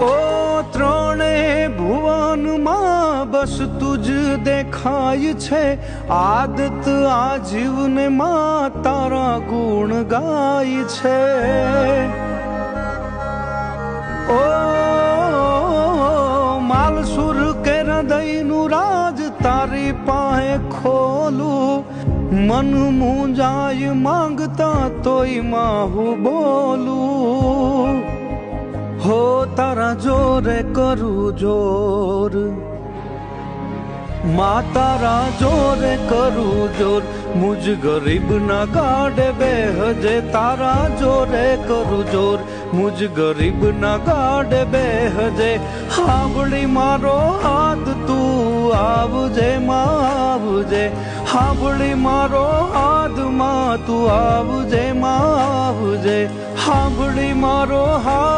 ઓ ત્રણે ભુવનમાં બસ તુજ દેખાય છે આદત આ જીવને માં તારા ગુણ ગાય છે ઓ માલસુર કે હૃદયનું રાજ તારી પાહે ખોલું મન મું માંગતા તોય માહુ બોલું তারা জোরে করু জোর মা তারা জোরে করু জোর মুজ গরিব না গাড়বে হজে তারা জোরে করু জোর মুজ গরিব না গাড়বে হজে হাবড়ি মারো হাত তু આવજે માં হাবড়ি মারো হাত মা তু আবুজে માં આવજે હાંભળી મારો હાથ